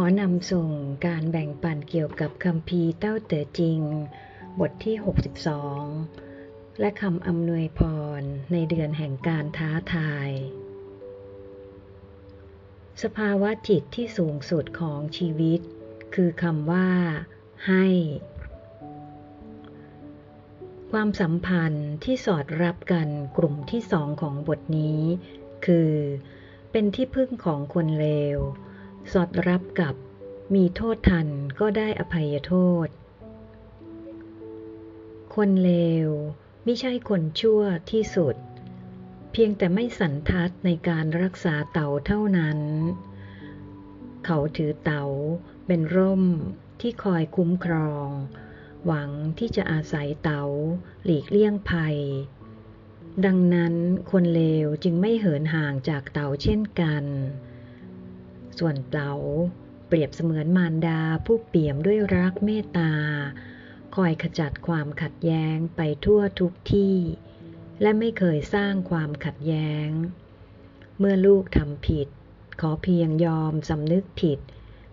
ขอนำส่งการแบ่งปันเกี่ยวกับคำพีเต้าเต๋อจริง บทที่ 62 และคำอำนวยพรในเดือนแห่งการท้าทาย สภาวะจิตที่สูงสุดของชีวิต คือคำว่า ให้ ความสัมพันธ์ที่สอดรับกันกลุ่มที่สองของบทนี้ คือ เป็นที่พึ่งของคนเลว สอดรับกับมีโทษทันก็ได้อภัยโทษ คนเลวไม่ใช่คนชั่วที่สุด เพียงแต่ไม่สันทัดในการรักษาเต่าเท่านั้น เขาถือเต่าเป็นร่มที่คอยคุ้มครอง หวังที่จะอาศัยเต่าหลีกเลี่ยงภัย ดังนั้นคนเลวจึงไม่เหินห่างจากเต่าเช่นกัน ส่วนเต่าเปรียบเสมือนมารดาผู้เปี่ยมด้วยรักเมตตา คอยขจัดความขัดแย้งไปทั่วทุกที่ และไม่เคยสร้างความขัดแย้ง เมื่อลูกทำผิด ขอเพียงยอมสำนึกผิด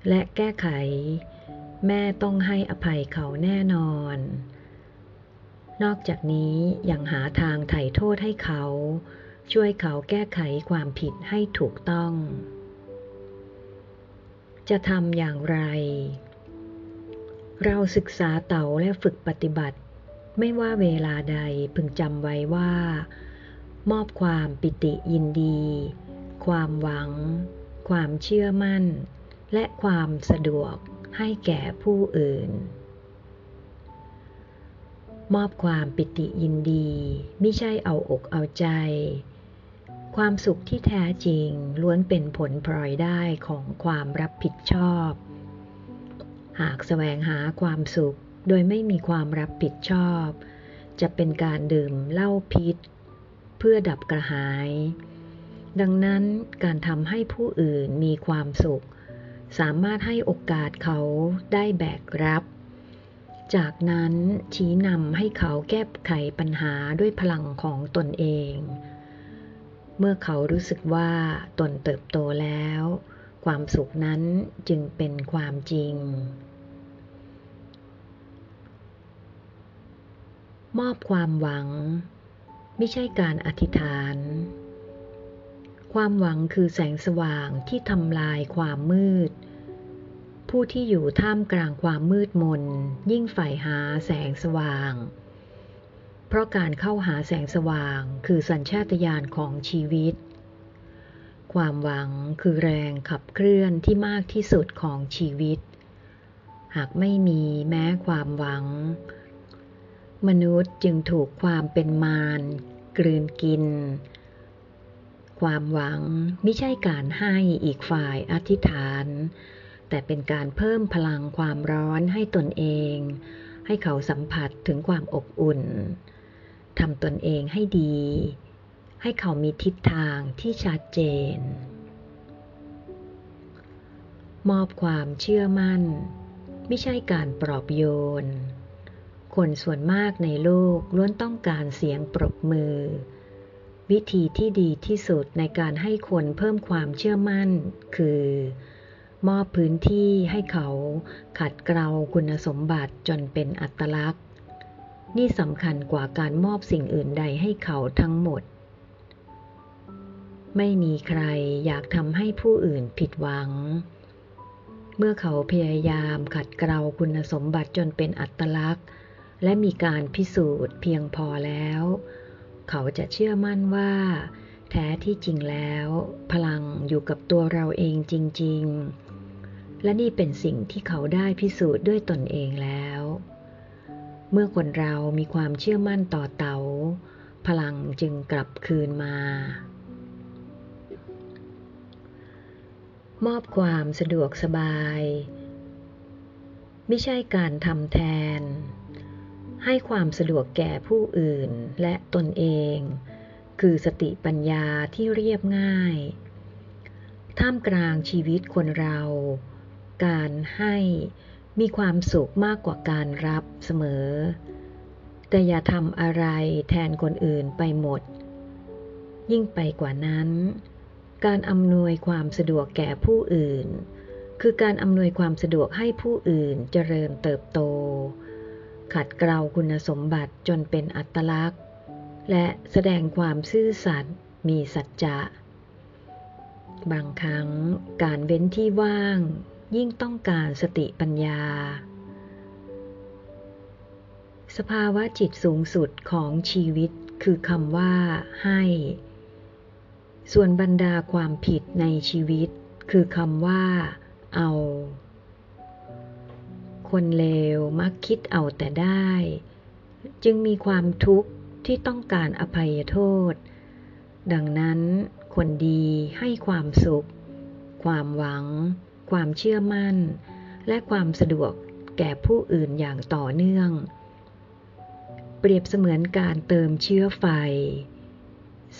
และแก้ไข แม่ต้องให้อภัยเขาแน่นอน นอกจากนี้ยังหาทางไถ่โทษให้เขา ช่วยเขาแก้ไขความผิดให้ถูกต้อง จะทำอย่างไร เราศึกษาเต่าและฝึกปฏิบัติ ไม่ว่าเวลาใดพึงจำไว้ว่า มอบความปิติยินดี ความหวัง ความเชื่อมั่น และความสะดวกให้แก่ผู้อื่น มอบความปิติยินดี ไม่ใช่เอาอกเอาใจ ความสุขที่แท้จริงล้วนเป็นผลพลอยได้ของความรับผิดชอบ หากแสวงหาความสุขโดยไม่มีความรับผิดชอบ จะเป็นการดื่มเหล้าพิษ เพื่อดับกระหาย ดังนั้นการทำให้ผู้อื่นมีความสุข สามารถให้โอกาสเขาได้แบกรับ จากนั้นชี้นำให้เขาแก้ไขปัญหาด้วยพลังของตนเอง เมื่อเขารู้สึกว่าตนเติบโตแล้ว ความสุขนั้นจึงเป็นความจริง มอบความหวัง ไม่ใช่การอธิษฐาน ความหวังคือแสงสว่างที่ทำลายความมืด ผู้ที่อยู่ท่ามกลางความมืดมนยิ่งใฝ่หาแสงสว่าง ราะการเข้าหาแสงสว่างคือสัญชาตญาณของชีวิต ความหวังคือแรงขับเคลื่อนที่มากที่สุดของชีวิต หากไม่มีแม้ความหวัง มนุษย์จึงถูกความเป็นมารกลืนกิน ความหวังไม่ใช่การให้อีกฝ่ายอธิษฐาน แต่เป็นการเพิ่มพลังความร้อนให้ตนเองให้เขาสัมผัสถึงความอบอุ่น ทำตนเองให้ดี ให้เขามีทิศทางที่ชัดเจน มอบความเชื่อมั่น ไม่ใช่การปลอบโยน คนส่วนมากในโลกล้วนต้องการเสียงปรบมือ วิธีที่ดีที่สุดในการให้คนเพิ่มความเชื่อมั่น คือ มอบพื้นที่ให้เขาขัดเกลาคุณสมบัติจนเป็นอัตลักษณ์ นี่สำคัญกว่าการมอบสิ่งอื่นใดให้เขาทั้งหมด ไม่มีใครอยากทำให้ผู้อื่นผิดหวัง เมื่อเขาพยายามขัดเกลาคุณสมบัติจนเป็นอัตลักษณ์ และมีการพิสูจน์เพียงพอแล้ว เขาจะเชื่อมั่นว่า แท้ที่จริงแล้ว พลังอยู่กับตัวเราเองจริง ๆ และนี่เป็นสิ่งที่เขาได้พิสูจน์ด้วยตนเองแล้ว เมื่อคนเรามีความเชื่อมั่นต่อเตาพลังจึงกลับคืนมา มอบความสะดวกสบาย ไม่ใช่การทำแทน ให้ความสะดวกแก่ผู้อื่นและตนเอง คือสติปัญญาที่เรียบง่าย ท่ามกลางชีวิตคนเรา การให้ มีความสุขมากกว่าการรับเสมอ แต่อย่าทำอะไรแทนคนอื่นไปหมด ยิ่งไปกว่านั้น การอำนวยความสะดวกแก่ผู้อื่น คือการอำนวยความสะดวกให้ผู้อื่นเจริญเติบโต ขัดเกลาคุณสมบัติจนเป็นอัตลักษณ์ และแสดงความซื่อสัตย์มีสัจจะบางครั้งการเว้นที่ว่าง ยิ่งต้องการสติปัญญา สภาวะจิตสูงสุดของชีวิตคือคำว่าให้ ส่วนบรรดาความผิดในชีวิต คือคำว่า เอา คนเลวมักคิดเอาแต่ได้ จึงมีความทุกข์ที่ต้องการอภัยโทษ ดังนั้นคนดีให้ความสุข ความหวัง ความเชื่อมั่น และความสะดวกแก่ผู้อื่นอย่างต่อเนื่อง เปรียบเสมือนการเติมเชื้อไฟ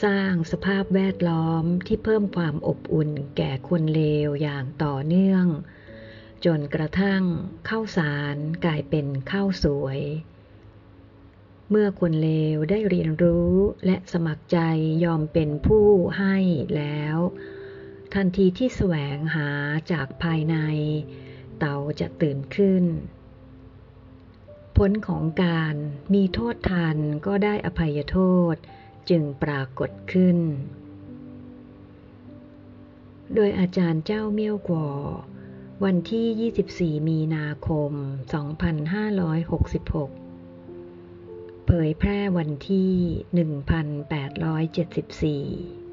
สร้างสภาพแวดล้อมที่เพิ่มความอบอุ่นแก่คนเลวอย่างต่อเนื่อง จนกระทั่งข้าวสารกลายเป็นข้าวสวยเมื่อคนเลวได้เรียนรู้และสมัครใจยอมเป็นผู้ให้แล้ว ทันทีที่แสวงหาจากภายใน เต่าจะตื่นขึ้น ผลของการมีโทษทานก็ได้อภัยโทษจึงปรากฏขึ้น โดยอาจารย์เจ้าเมี่ยวกวอวันที่ 24 มีนาคม 2566 เผยแพร่วันที่ 1874